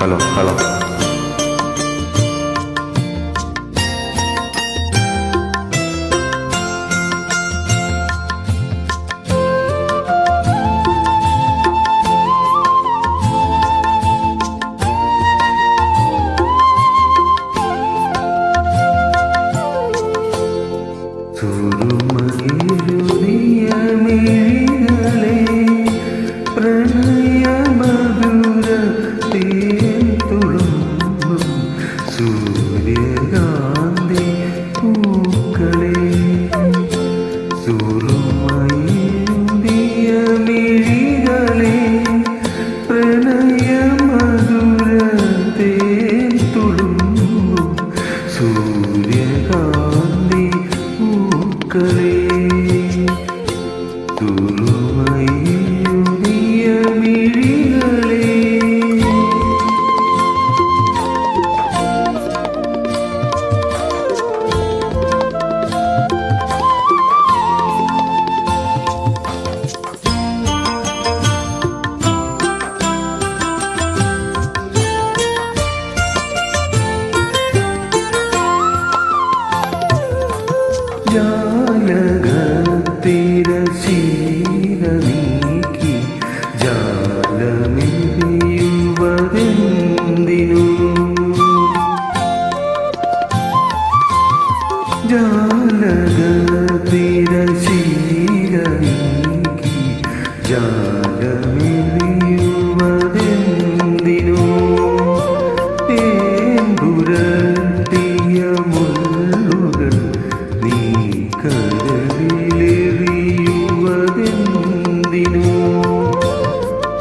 Hello hello. சுருமகிழு நியமிழிகளே பிரணயம் സൂര്യകാന്തി പൂക്കളെ ജാലക തിരശീലീകി ജാലമിലിയുവതെന്തിനോ ഏമ്പുരട്ടിയ മുള്ളുകൾ നീ കരവിലെറിയുവതെന്തിനോ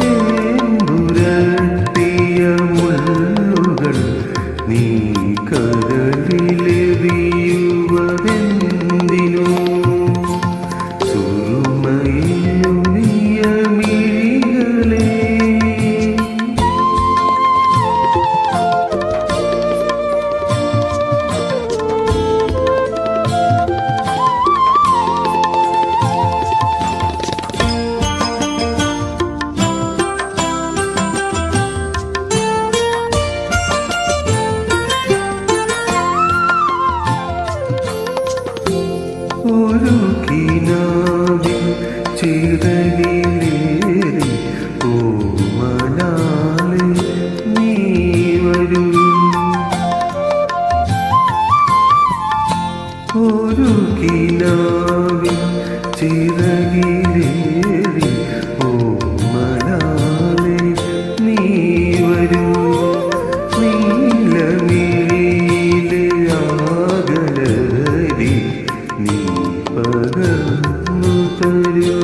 ഏമ്പുരട്ടിയ മുള്ളുകൾ നീ കരവിലെറിയു ജീവതെന്തിനു ചിറകിലേറി പൂവനാളെ നീ വരൂ. ഒരു കിനാവി ചിറകിലേറി പൂവനാളെ നീ വരൂ. നീലമിഴിയിലെ ആകലരി നീ പകർന്നു തരൂ.